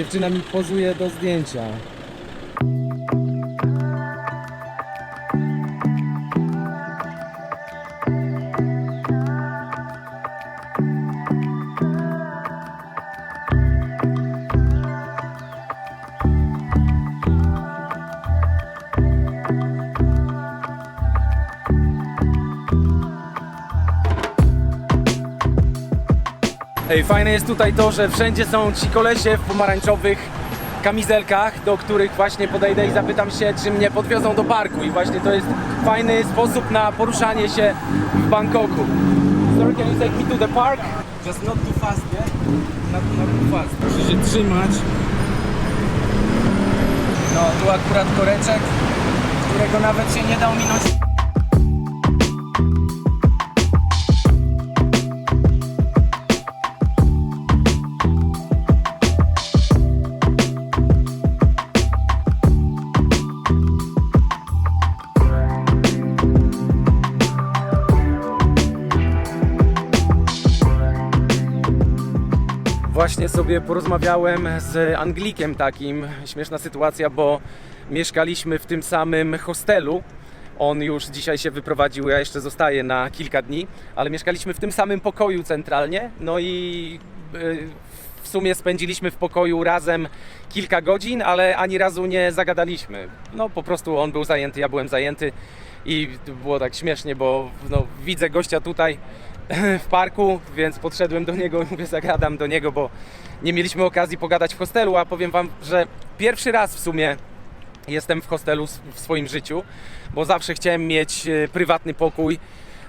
Dziewczyna mi pozuje do zdjęcia. Ej, fajne jest tutaj to, że wszędzie są ci kolesie w pomarańczowych kamizelkach, do których właśnie podejdę i zapytam się, czy mnie podwiozą do parku. I właśnie to jest fajny sposób na poruszanie się w Bangkoku. Sorry, can you take me to the park? Just not too fast, nie? Not, not too fast. Muszę się trzymać. No, tu akurat koreczek, którego nawet się nie da ominąć. Właśnie sobie porozmawiałem z Anglikiem takim. Śmieszna sytuacja, bo mieszkaliśmy w tym samym hostelu. On już dzisiaj się wyprowadził, ja jeszcze zostaję na kilka dni, ale mieszkaliśmy w tym samym pokoju centralnie. No i y, w sumie spędziliśmy w pokoju razem kilka godzin, ale ani razu nie zagadaliśmy. No po prostu on był zajęty, ja byłem zajęty i było tak śmiesznie, bo no, widzę gościa tutaj w parku, więc podszedłem do niego i mówię, zagadam do niego, bo nie mieliśmy okazji pogadać w hostelu, a powiem Wam, że pierwszy raz w sumie jestem w hostelu w swoim życiu, bo zawsze chciałem mieć e, prywatny pokój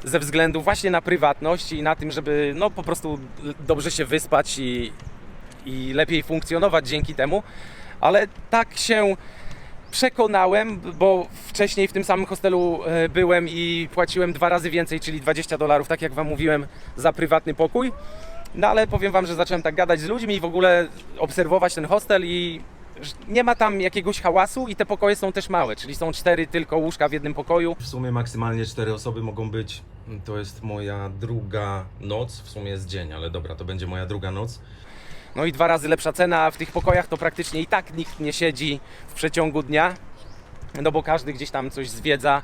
ze względu właśnie na prywatność i na tym, żeby no po prostu dobrze się wyspać i, i lepiej funkcjonować dzięki temu, ale tak się przekonałem, bo wcześniej w tym samym hostelu e, byłem i płaciłem dwa razy więcej, czyli 20 dolarów, tak jak Wam mówiłem, za prywatny pokój. No ale powiem Wam, że zacząłem tak gadać z ludźmi i w ogóle obserwować ten hostel i nie ma tam jakiegoś hałasu i te pokoje są też małe, czyli są cztery tylko łóżka w jednym pokoju. W sumie maksymalnie cztery osoby mogą być. To jest moja druga noc, w sumie jest dzień, ale dobra, to będzie moja druga noc. No i dwa razy lepsza cena, w tych pokojach to praktycznie i tak nikt nie siedzi w przeciągu dnia, no bo każdy gdzieś tam coś zwiedza.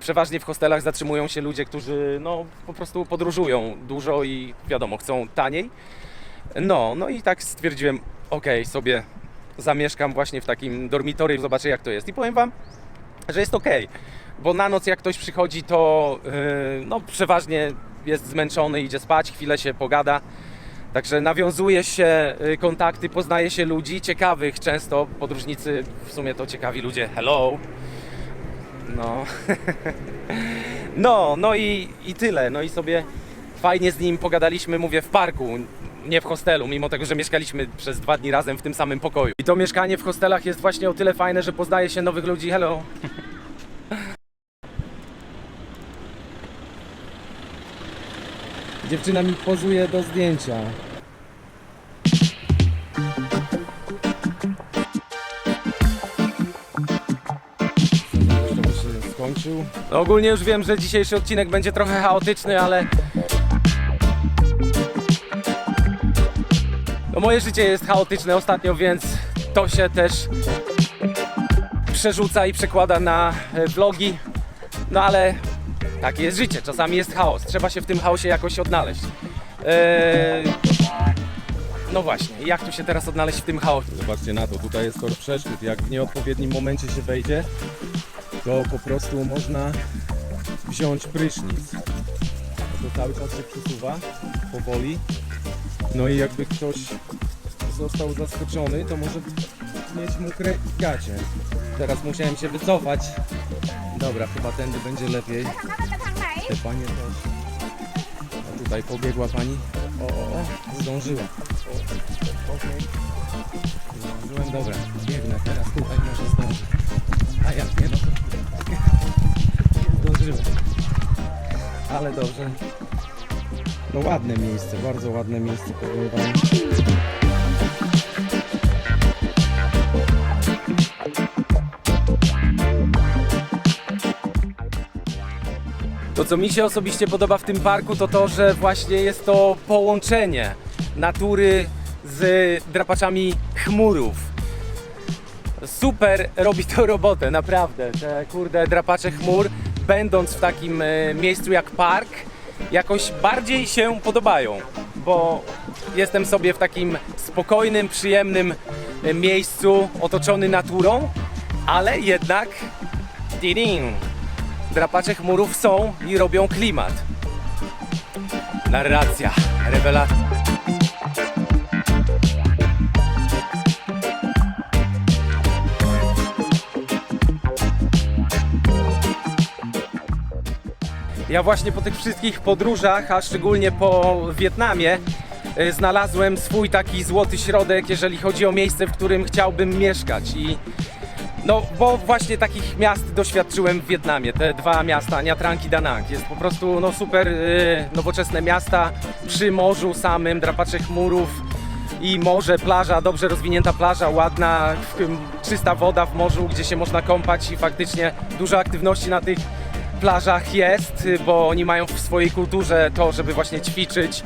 Przeważnie w hostelach zatrzymują się ludzie, którzy no po prostu podróżują dużo i wiadomo, chcą taniej. No, no i tak stwierdziłem, okej, sobie zamieszkam właśnie w takim dormitorium, zobaczę jak to jest. I powiem Wam, że jest okej, bo na noc jak ktoś przychodzi, to yy, no przeważnie jest zmęczony, idzie spać, chwilę się pogada. Także nawiązuje się y, kontakty, poznaje się ludzi ciekawych często. Podróżnicy w sumie to ciekawi ludzie. Hello. No. No, no i, i tyle. No i sobie fajnie z nim pogadaliśmy, mówię, w parku, nie w hostelu, mimo tego, że mieszkaliśmy przez dwa dni razem w tym samym pokoju. I to mieszkanie w hostelach jest właśnie o tyle fajne, że poznaje się nowych ludzi. Hello. Dziewczyna mi pozuje do zdjęcia. Żeby się skończył. No ogólnie już wiem, że dzisiejszy odcinek będzie trochę chaotyczny, ale. No moje życie jest chaotyczne ostatnio, więc to się też przerzuca i przekłada na e, vlogi. No ale takie jest życie, czasami jest chaos. Trzeba się w tym chaosie jakoś odnaleźć. Eee, no właśnie, jak tu się teraz odnaleźć w tym chaosie? Zobaczcie na to, tutaj jest tor przeszkód. Jak w nieodpowiednim momencie się wejdzie, to po prostu można wziąć prysznic. To cały czas się przesuwa powoli. No i jakby ktoś został zaskoczony, to może mieć mokre gacie. Teraz musiałem się wycofać. Dobra, chyba tędy będzie lepiej. Te panie też. A tutaj pobiegła pani. O, o, o, zdążyła. O. Zdążyłem, dobra, biegnę teraz tutaj może zdążę. A jak nie, no to zdążyłem. Ale dobrze. No ładne miejsce, bardzo ładne miejsce, powiem wam. To, co mi się osobiście podoba w tym parku, to to, że właśnie jest to połączenie natury z drapaczami chmurów. Super robi to robotę, naprawdę. Te kurde drapacze chmur, będąc w takim e, miejscu jak park, jakoś bardziej się podobają, bo jestem sobie w takim spokojnym, przyjemnym e, miejscu, otoczony naturą, ale jednak tidin, drapacze chmurów są i robią klimat. Narracja, rewelacja. Ja właśnie po tych wszystkich podróżach, a szczególnie po Wietnamie, y, znalazłem swój taki złoty środek, jeżeli chodzi o miejsce, w którym chciałbym mieszkać. I no, bo właśnie takich miast doświadczyłem w Wietnamie. Te dwa miasta, Nha Trang i Da Nang. Jest po prostu no, super y, nowoczesne miasta przy morzu samym, drapacze chmurów i morze, plaża, dobrze rozwinięta plaża, ładna, czysta woda w morzu, gdzie się można kąpać i faktycznie dużo aktywności na tych plażach jest, y, bo oni mają w swojej kulturze to, żeby właśnie ćwiczyć,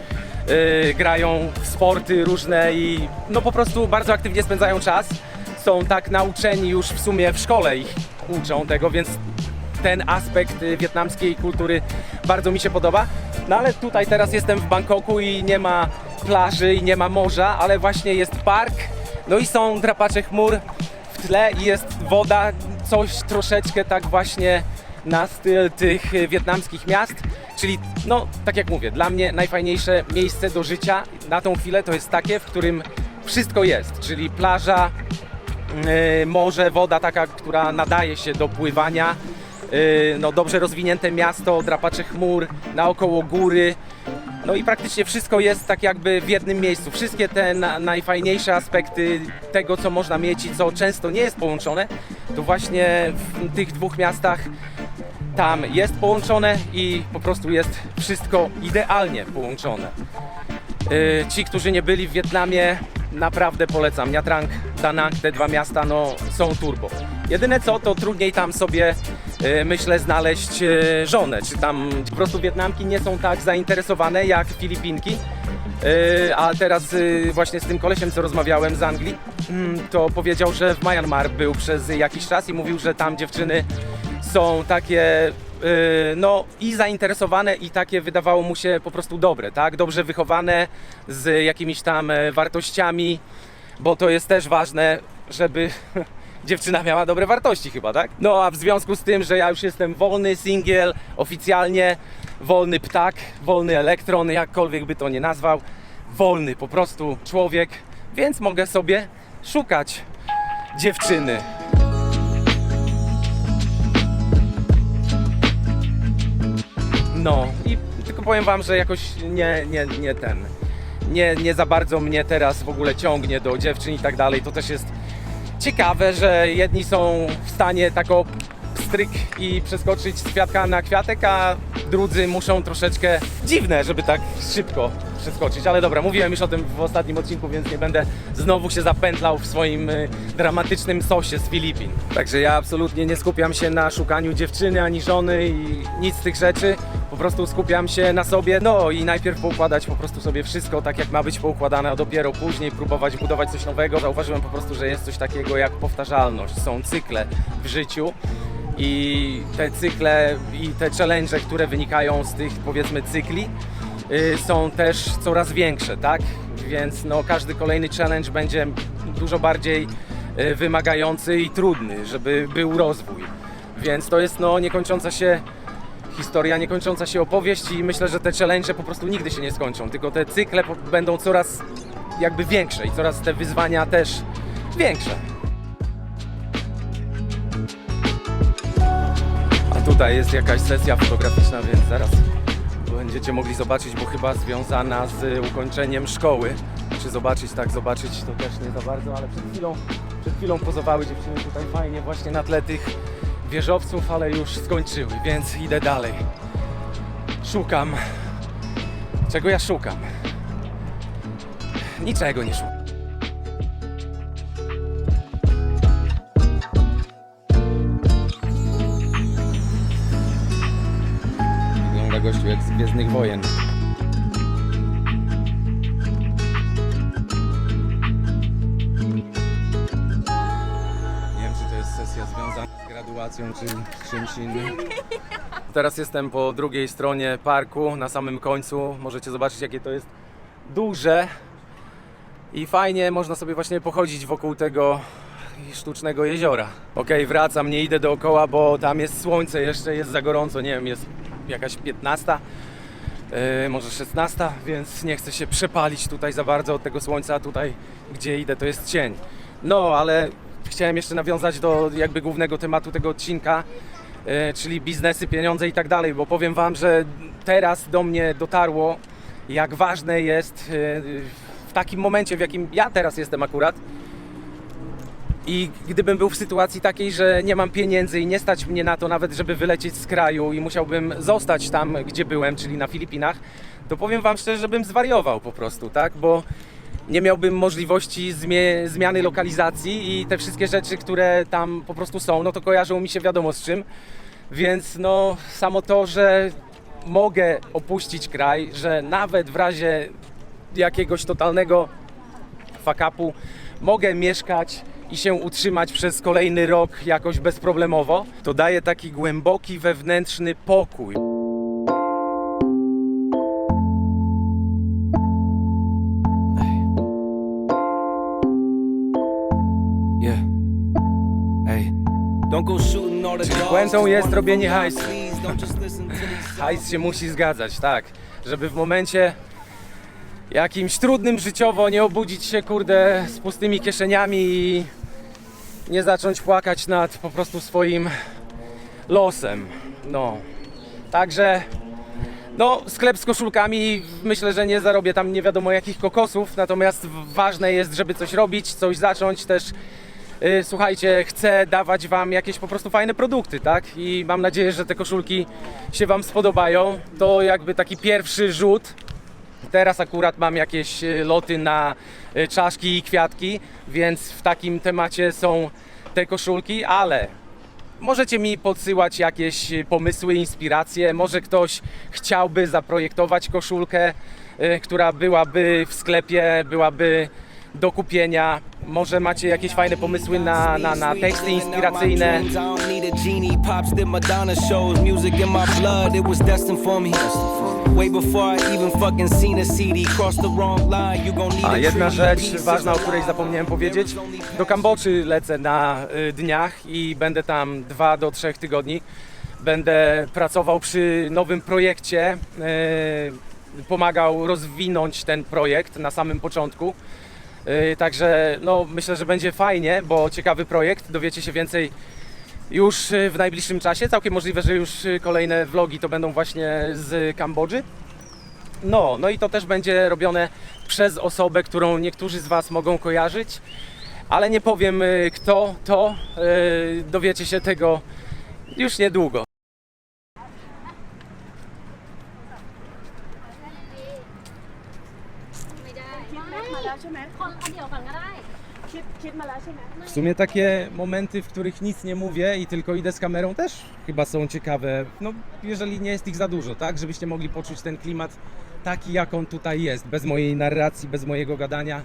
yy, grają w sporty różne i no po prostu bardzo aktywnie spędzają czas. Są tak nauczeni już w sumie w szkole ich uczą tego, więc ten aspekt y, wietnamskiej kultury bardzo mi się podoba. No ale tutaj teraz jestem w Bangkoku i nie ma plaży i nie ma morza, ale właśnie jest park, no i są drapacze chmur w tle i jest woda, coś troszeczkę tak właśnie na styl tych y, wietnamskich miast, czyli no tak jak mówię, dla mnie najfajniejsze miejsce do życia na tą chwilę to jest takie, w którym wszystko jest, czyli plaża, morze, woda taka, która nadaje się do pływania, yy, no dobrze rozwinięte miasto, drapacze chmur, naokoło góry, no i praktycznie wszystko jest tak jakby w jednym miejscu. Wszystkie te na, najfajniejsze aspekty tego, co można mieć i co często nie jest połączone, to właśnie w tych dwóch miastach tam jest połączone i po prostu jest wszystko idealnie połączone. Yy, Ci, którzy nie byli w Wietnamie, naprawdę polecam. Nha Trang, Da Nang, te dwa miasta no, są turbo. Jedyne co, to trudniej tam sobie, yy, myślę, znaleźć yy, żonę. Czy tam po prostu Wietnamki nie są tak zainteresowane jak Filipinki. Yy, A teraz właśnie z tym kolesiem, co rozmawiałem z Anglii, mm, to powiedział, że w Myanmar był przez jakiś czas i mówił, że tam dziewczyny są takie no i zainteresowane i takie wydawało mu się po prostu dobre, tak? Dobrze wychowane z jakimiś tam e, wartościami, bo to jest też ważne, żeby dziewczyna miała dobre wartości chyba, tak? No a w związku z tym, że ja już jestem wolny singiel, oficjalnie wolny ptak, wolny elektron, jakkolwiek by to nie nazwał, wolny po prostu człowiek, więc mogę sobie szukać dziewczyny. No i tylko powiem wam, że jakoś nie, nie, nie ten. Nie, nie za bardzo mnie teraz w ogóle ciągnie do dziewczyn i tak dalej. To też jest ciekawe, że jedni są w stanie tak o stryk i przeskoczyć z kwiatka na kwiatek, a drudzy muszą troszeczkę dziwne, żeby tak szybko przeskoczyć. Ale dobra, mówiłem już o tym w ostatnim odcinku, więc nie będę znowu się zapętlał w swoim y, dramatycznym sosie z Filipin. Także ja absolutnie nie skupiam się na szukaniu dziewczyny ani żony i nic z tych rzeczy. Prostu skupiam się na sobie, no i najpierw poukładać po prostu sobie wszystko tak, jak ma być poukładane, a dopiero później próbować budować coś nowego. Zauważyłem po prostu, że jest coś takiego jak powtarzalność. Są cykle w życiu i te cykle i te challenge, które wynikają z tych powiedzmy cykli, y, są też coraz większe, tak? Więc no, każdy kolejny challenge będzie dużo bardziej y, wymagający i trudny, żeby był rozwój. Więc to jest no, niekończąca się historia, niekończąca się opowieść i myślę, że te challenge po prostu nigdy się nie skończą, tylko te cykle będą coraz jakby większe i coraz te wyzwania też większe. A tutaj jest jakaś sesja fotograficzna, więc zaraz będziecie mogli zobaczyć, bo chyba związana z ukończeniem szkoły. Czy zobaczyć, tak zobaczyć to też nie za bardzo, ale przed chwilą, przed chwilą pozowały dziewczyny tutaj fajnie właśnie na tle tych wieżowców, ale już skończyły, więc idę dalej. Szukam. Czego ja szukam? Niczego nie szukam. Wygląda gościu jak z Gwiezdnych Wojen. Czy czymś innym. Teraz jestem po drugiej stronie parku, na samym końcu. Możecie zobaczyć, jakie to jest duże. I fajnie można sobie właśnie pochodzić wokół tego sztucznego jeziora. Okej, wracam, nie idę dookoła, bo tam jest słońce, jeszcze jest za gorąco, nie wiem, jest jakaś 15, yy, może 16, więc nie chcę się przepalić tutaj za bardzo od tego słońca, tutaj gdzie idę to jest cień. No, ale chciałem jeszcze nawiązać do jakby głównego tematu tego odcinka, yy, czyli biznesy, pieniądze i tak dalej, bo powiem Wam, że teraz do mnie dotarło, jak ważne jest yy, w takim momencie, w jakim ja teraz jestem akurat, i gdybym był w sytuacji takiej, że nie mam pieniędzy i nie stać mnie na to nawet, żeby wylecieć z kraju i musiałbym zostać tam, gdzie byłem, czyli na Filipinach, to powiem Wam szczerze, że bym zwariował po prostu, tak? Bo nie miałbym możliwości zmie- zmiany lokalizacji i te wszystkie rzeczy, które tam po prostu są, no to kojarzą mi się wiadomo z czym. Więc no samo to, że mogę opuścić kraj, że nawet w razie jakiegoś totalnego fakapu mogę mieszkać i się utrzymać przez kolejny rok jakoś bezproblemowo, to daje taki głęboki wewnętrzny pokój. Just jest robienie hajsu. Hajs się musi zgadzać, tak. Żeby w momencie jakimś trudnym życiowo nie obudzić się, kurde, z pustymi kieszeniami i nie zacząć płakać nad po prostu swoim losem. No. Także no, sklep z koszulkami, myślę, że nie zarobię tam nie wiadomo jakich kokosów, natomiast ważne jest, żeby coś robić, coś zacząć też. Y, Słuchajcie, chcę dawać Wam jakieś po prostu fajne produkty, tak? I mam nadzieję, że te koszulki się Wam spodobają. To jakby taki pierwszy rzut. Teraz akurat mam jakieś y, loty na y, czaszki i kwiatki, więc w takim temacie są te koszulki, ale Możecie mi podsyłać jakieś pomysły, inspiracje. Może ktoś chciałby zaprojektować koszulkę, która byłaby w sklepie, byłaby do kupienia. Może macie jakieś fajne pomysły na, na, na teksty inspiracyjne. A jedna rzecz ważna, o której zapomniałem powiedzieć. Do Kambodży lecę na y, dniach i będę tam 2 do 3 tygodni. Będę pracował przy nowym projekcie, y, pomagał rozwinąć ten projekt na samym początku. Y, Także no, myślę, że będzie fajnie, bo ciekawy projekt. Dowiecie się więcej już y, w najbliższym czasie. Całkiem możliwe, że już y, kolejne vlogi to będą właśnie z Kambodży. No, no i to też będzie robione przez osobę, którą niektórzy z Was mogą kojarzyć, ale nie powiem kto to. Dowiecie się tego już niedługo. W sumie takie momenty, w których nic nie mówię i tylko idę z kamerą też chyba są ciekawe, no jeżeli nie jest ich za dużo, tak? Żebyście mogli poczuć ten klimat taki, jak on tutaj jest, bez mojej narracji, bez mojego gadania.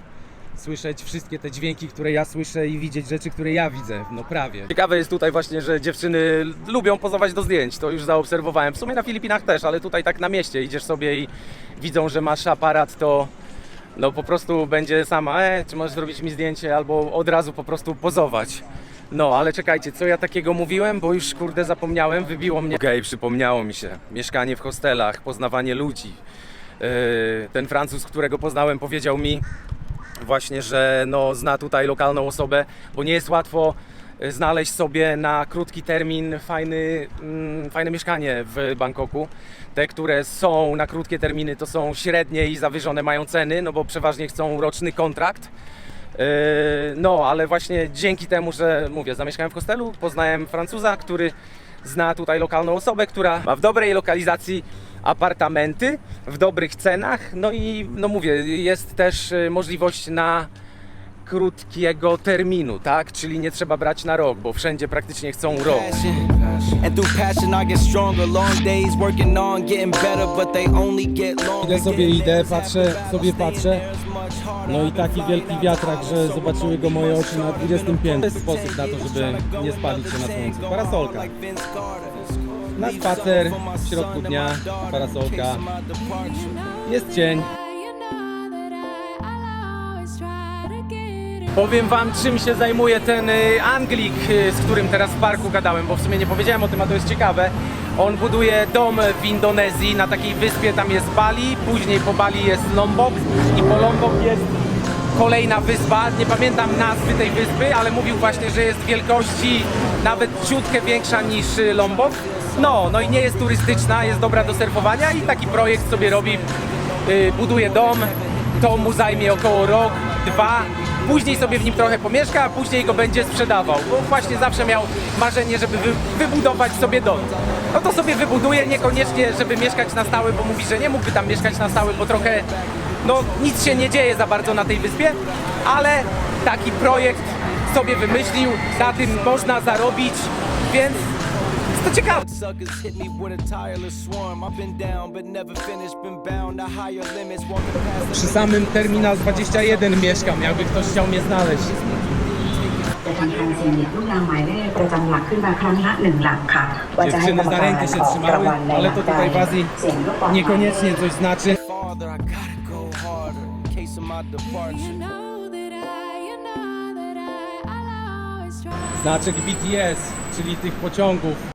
Słyszeć wszystkie te dźwięki, które ja słyszę i widzieć rzeczy, które ja widzę, no prawie. Ciekawe jest tutaj właśnie, że dziewczyny lubią pozować do zdjęć, to już zaobserwowałem. W sumie na Filipinach też, ale tutaj tak na mieście idziesz sobie i widzą, że masz aparat, to no po prostu będzie sama, e, czy możesz zrobić mi zdjęcie, albo od razu po prostu pozować. No, ale czekajcie, co ja takiego mówiłem, bo już kurde zapomniałem, wybiło mnie. Okej, przypomniało mi się. Mieszkanie w hostelach, poznawanie ludzi. Yy, ten Francuz, którego poznałem, powiedział mi właśnie, że no, zna tutaj lokalną osobę, bo nie jest łatwo znaleźć sobie na krótki termin fajny, mm, fajne mieszkanie w Bangkoku. Te, które są na krótkie terminy, to są średnie i zawyżone mają ceny, no bo przeważnie chcą roczny kontrakt. Yy, No, ale właśnie dzięki temu, że mówię, zamieszkałem w hostelu, poznałem Francuza, który zna tutaj lokalną osobę, która ma w dobrej lokalizacji apartamenty, w dobrych cenach. No i no mówię, jest też y, możliwość na krótkiego terminu, tak? Czyli nie trzeba brać na rok, bo wszędzie praktycznie chcą rok. Idę sobie, idę, patrzę, sobie patrzę. No i taki wielki wiatrak, że zobaczyły go moje oczy na 20 piętrze. To jest sposób na to, żeby nie spalić się na słońcu. Parasolka. Na spacer w środku dnia, parasolka. Jest cień. Powiem wam, czym się zajmuje ten y, Anglik, y, z którym teraz w parku gadałem, bo w sumie nie powiedziałem o tym, a to jest ciekawe. On buduje dom w Indonezji, na takiej wyspie, tam jest Bali, później po Bali jest Lombok i po Lombok jest kolejna wyspa, nie pamiętam nazwy tej wyspy, ale mówił właśnie, że jest wielkości nawet ciutkę większa niż y, Lombok. No, no i nie jest turystyczna, jest dobra do surfowania i taki projekt sobie robi, buduje dom, to mu zajmie około rok, dwa, później sobie w nim trochę pomieszka, a później go będzie sprzedawał, bo właśnie zawsze miał marzenie, żeby wy, wybudować sobie dom. No to sobie wybuduje, niekoniecznie, żeby mieszkać na stałe, bo mówi, że nie mógłby tam mieszkać na stałe, bo trochę, no nic się nie dzieje za bardzo na tej wyspie, ale taki projekt sobie wymyślił, na tym można zarobić, więc jest to ciekawe. Suckers hit me with a tireless swarm. I've been down, but never finished. Been bound to higher limits. Walking past Przy samym Terminal 21 mieszkam, jakby ktoś chciał mnie znaleźć. จะทำการเสี่ยงหยิบลูกยางหมายเลขประจำหลักขึ้นมาครั้งละหนึ่งหลักค่ะ ว่าจะให้กรรม Dziewczyny za การ rękę się ออก trzymały, รางวัลในห ale ลัก to ใด tutaj w Azji เสียงลูกบอล niekoniecznie coś znaczy. farther. I gotta go harder. In case of my departure. Znaczek BTS, czyli tych pociągów